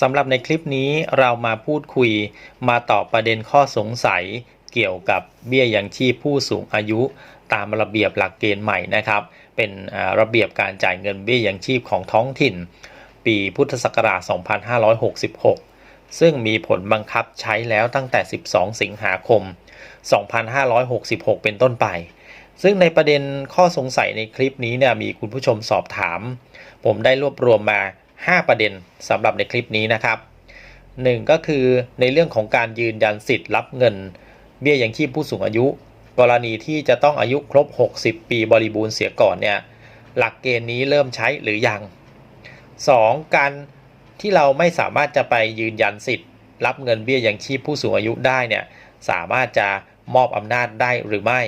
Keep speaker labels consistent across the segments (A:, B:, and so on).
A: สำหรับในคลิปนี้เรามาพูดคุยมาตอบประเด็นข้อสงสัยเกี่ยวกับเบี้ยยังชีพผู้สูงอายุตามระเบียบหลักเกณฑ์ใหม่นะครับ เป็นระเบียบการจ่ายเงินเบี้ยยังชีพของท้องถิ่น ปีพุทธศักราช 2566 ซึ่งมีผลบังคับใช้แล้วตั้งแต่ 12 สิงหาคม 2566 เป็นต้นไป ซึ่งในประเด็นข้อสงสัยในคลิปนี้เนี่ยมีคุณผู้ชมสอบถาม ผมได้รวบรวมมา 5 ประเด็นสำหรับในคลิปนี้นะครับ 1 ก็คือในเรื่องของการยืนยันสิทธิ์รับเงิน เบี้ยยังชีพผู้สูงอายุ กรณีที่จะต้องอายุครบ 60 ปีบริบูรณ์เสียก่อนเนี่ยหลักเกณฑ์นี้เริ่มใช้หรือยัง 2. การที่เราไม่สามารถจะไปยืนยันสิทธิ์ รับเงินเบี้ยยังชีพผู้สูงอายุได้เนี่ยสามารถจะมอบอำนาจได้หรือไม่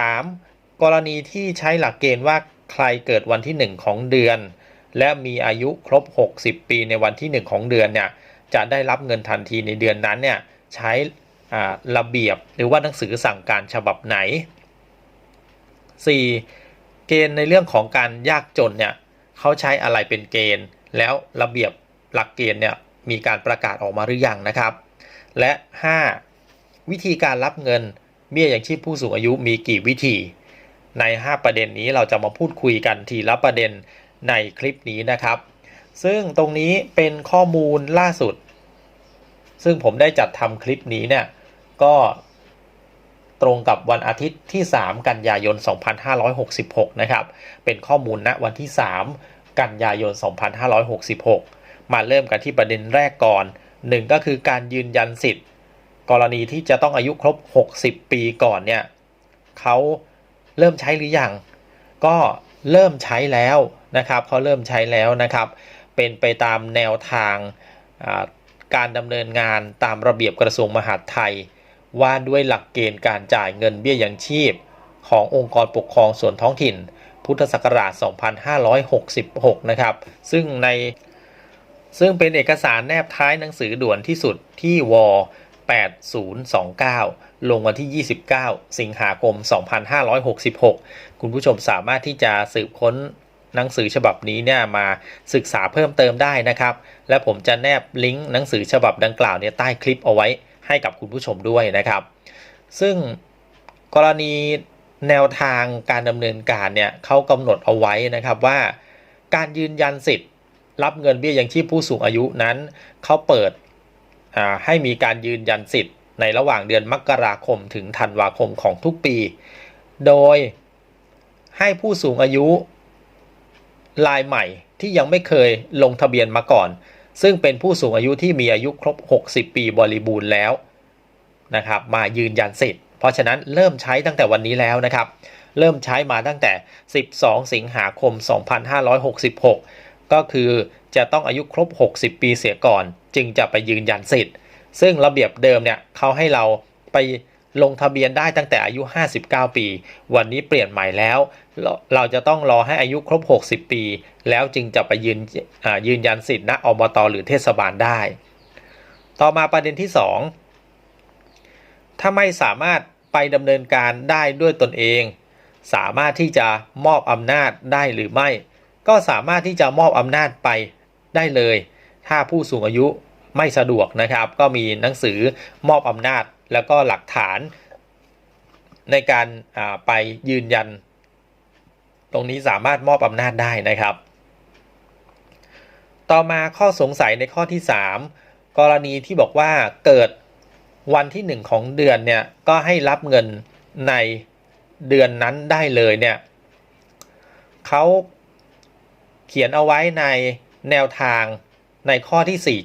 A: 3. กรณีที่ใช้หลักเกณฑ์ว่าใครเกิดวันที่ 1 ของเดือน และมีอายุครบ 60 ปีในวันที่ 1 ของเดือนเนี่ยจะได้รับเงินทันทีในเดือนนั้นเนี่ยใช้ระเบียบหรือว่าหนังสือสั่งการฉบับไหน 4. เกณฑ์ในเรื่องของการยากจนเนี่ยเขาใช้อะไรเป็นเกณฑ์ แล้วระเบียบหลักเกณฑ์เนี่ยมีการประกาศออกมาหรือยังนะครับ และ 5. วิธีการรับเงินเบี้ยยังชีพผู้สูงอายุมีกี่วิธี ใน 5 ประเด็นนี้เราจะมาพูดคุยกันทีละประเด็น ในคลิปนี้นะครับ ซึ่งตรงนี้เป็นข้อมูลล่าสุด ซึ่งผมได้จัดทำคลิปนี้เนี่ยก็ตรงกับวันอาทิตย์ที่ 3 กันยายน 2566 นะครับ เป็นข้อมูลณวันที่ 3 กันยายน 2566 มาเริ่มกันที่ประเด็นแรกก่อน 1 ก็คือการยืนยันสิทธิ์ กรณีที่จะต้องอายุครบ 60 ปีก่อนเนี่ยเขาเริ่มใช้หรือยัง ก็เริ่มใช้แล้ว นะครับเขาเริ่มใช้แล้วนะครับ เป็นไปตามแนวทางการดำเนินงานตามระเบียบกระทรวงมหาดไทย ว่าด้วยหลักเกณฑ์การจ่ายเงินเบี้ยยังชีพ ขององค์กรปกครองส่วนท้องถิ่น พุทธศักราช 2566 นะครับ ซึ่งในซึ่งเป็นเอกสารแนบท้ายหนังสือด่วนที่สุดที่ว8029 ลงวันที่ 29 สิงหาคม 2566 คุณผู้ชมสามารถที่จะสืบค้น หนังสือฉบับนี้เนี่ยมาศึกษาเพิ่มเติมได้นะครับ และผมจะแนบลิงก์หนังสือฉบับดังกล่าวเนี่ยใต้คลิปเอาไว้ให้กับคุณผู้ชมด้วยนะครับ ซึ่งกรณีแนวทางการดำเนินการเนี่ยเขากำหนดเอาไว้นะครับว่า การยืนยันสิทธิ์ รับเงินเบี้ยยังชีพผู้สูงอายุนั้นเขาเปิดให้มีการยืนยันสิทธิ์ในระหว่างเดือนมกราคมถึงธันวาคมของทุกปี โดยให้ผู้สูงอายุ รายใหม่ที่ยังไม่เคยลงทะเบียนมาก่อน ซึ่งเป็นผู้สูงอายุที่มีอายุครบ 60 ปีบริบูรณ์แล้วนะครับมายืนยันสิทธิ์ เพราะฉะนั้นเริ่มใช้ตั้งแต่วันนี้แล้วนะครับ เริ่มใช้มาตั้งแต่ 12 สิงหาคม 2566 ก็คือจะต้องอายุครบ 60 ปีเสียก่อน จึงจะไปยืนยันสิทธิ์ ซึ่งระเบียบเดิมเนี่ยเขาให้เราไป ลงทะเบียนได้ตั้งแต่อายุ 59 ปี วันนี้เปลี่ยนใหม่แล้ว เราจะต้องรอให้อายุครบ 60 ปี แล้วจึงจะไปยืนยืนยันสิทธิ์ณอบตหรือเทศบาลได้ ต่อมาประเด็นที่ 2 ถ้าไม่สามารถไปดำเนินการได้ด้วยตนเอง สามารถที่จะมอบอำนาจได้หรือไม่ ก็สามารถที่จะมอบอำนาจไปได้เลย ถ้าผู้สูงอายุไม่สะดวกนะครับ ก็มีหนังสือมอบอำนาจแล้วก็หลักฐานในการไปยืนยัน ตรงนี้สามารถมอบอำนาจได้นะครับ ต่อมาข้อสงสัยในข้อที่ 3 กรณีที่บอกว่าเกิดวันที่ 1 ของเดือนเนี่ยก็ให้รับเงินในเดือนนั้นได้เลยเนี่ยเขาเขียนเอาไว้ในแนวทางในข้อที่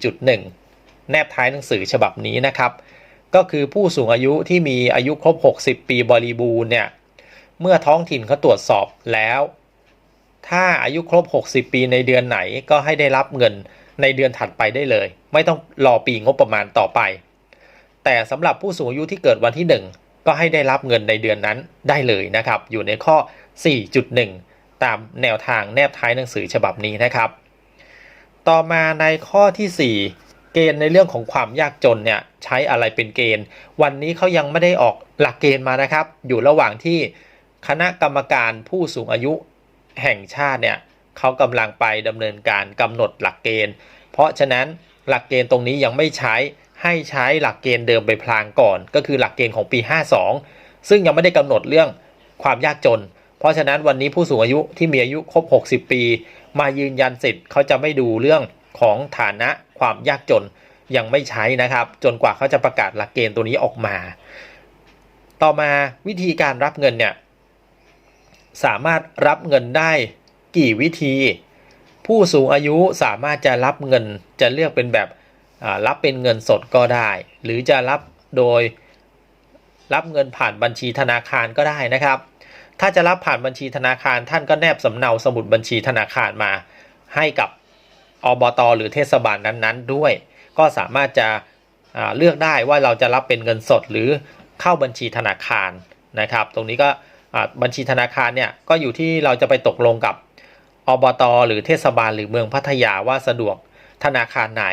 A: 4.1 แนบท้ายหนังสือฉบับนี้นะครับ ก็คือผู้สูงอายุที่มีอายุครบ 60 ปีบริบูรณ์เนี่ย เมื่อท้องถิ่นเขาตรวจสอบแล้ว ถ้าอายุครบ 60 ปีในเดือนไหนก็ให้ได้รับเงินในเดือนถัดไปได้เลย ไม่ต้องรอปีงบประมาณต่อไป แต่สำหรับผู้สูงอายุที่เกิดวันที่ 1 ก็ให้ได้รับเงินในเดือนนั้นได้เลยนะครับ อยู่ในข้อ 4.1 ตามแนวทางแนบท้ายหนังสือฉบับนี้นะครับ ต่อมาในข้อทีสี่4 เกณฑ์ในเรื่องของความยากจนเนี่ยใช้อะไรเป็นเกณฑ์ วันนี้เขายังไม่ได้ออกหลักเกณฑ์มานะครับ อยู่ระหว่างที่คณะกรรมการผู้สูงอายุแห่งชาติเนี่ยเขากำลังไปดำเนินการกำหนดหลักเกณฑ์ เพราะฉะนั้นหลักเกณฑ์ตรงนี้ยังไม่ใช้ให้ใช้หลักเกณฑ์เดิมไปพลางก่อน ก็คือหลักเกณฑ์ของปี 52 ซึ่งยังไม่ได้กำหนดเรื่องความยากจน เพราะฉะนั้นวันนี้ผู้สูงอายุที่มีอายุครบ 60 ปี มายืนยันสิทธิ์เขาจะไม่ดูเรื่อง ของฐานะความยากจนยังไม่ใช้นะครับ จนกว่าเขาจะประกาศหลักเกณฑ์ตัวนี้ออกมา ต่อมาวิธีการรับเงินเนี่ยสามารถรับเงินได้กี่วิธี ผู้สูงอายุสามารถจะรับเงินจะเลือกเป็นแบบรับเป็นเงินสดก็ได้ หรือจะรับโดยรับเงินผ่านบัญชีธนาคารก็ได้นะครับ ถ้าจะรับผ่านบัญชีธนาคารท่านก็แนบสำเนาสมุดบัญชีธนาคารมาให้กับ อบตหรือเทศบาลนั้นๆ ด้วย ก็สามารถจะเลือกได้ว่าเราจะรับเป็นเงินสดหรือเข้าบัญชีธนาคารนะครับ ตรงนี้ก็บัญชีธนาคารเนี่ยก็อยู่ที่เราจะไปตกลงกับอบตหรือเทศบาลหรือเมืองพัทยาว่าสะดวกธนาคารไหน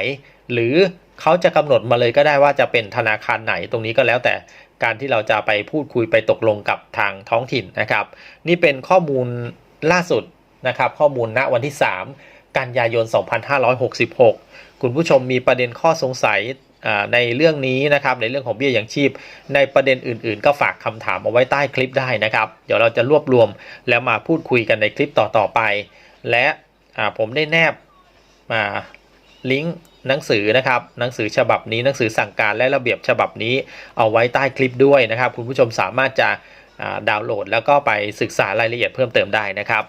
A: หรือเขาจะกำหนดมาเลยก็ได้ว่าจะเป็นธนาคารไหน ตรงนี้ก็แล้วแต่การที่เราจะไปพูดคุยไปตกลงกับทางท้องถิ่นนะครับ นี่เป็นข้อมูลล่าสุดนะครับ ข้อมูลณวันที่ 3 กันยายน 2566 คุณผู้ชมมีประเด็นข้อสงสัยในเรื่องนี้นะครับในเรื่องของเบี้ยยังชีพ ในประเด็นอื่นๆ ก็ฝากคำถามเอาไว้ใต้คลิปได้นะครับ เดี๋ยวเราจะรวบรวมแล้วมาพูดคุยกันในคลิปต่อๆไป และผมได้แนบมาลิงก์หนังสือนะครับหนังสือฉบับนี้หนังสือสั่งการและระเบียบฉบับนี้เอาไว้ใต้คลิปด้วยนะครับ คุณผู้ชมสามารถจะดาวน์โหลดแล้วก็ไปศึกษารายละเอียดเพิ่มเติมได้นะครับ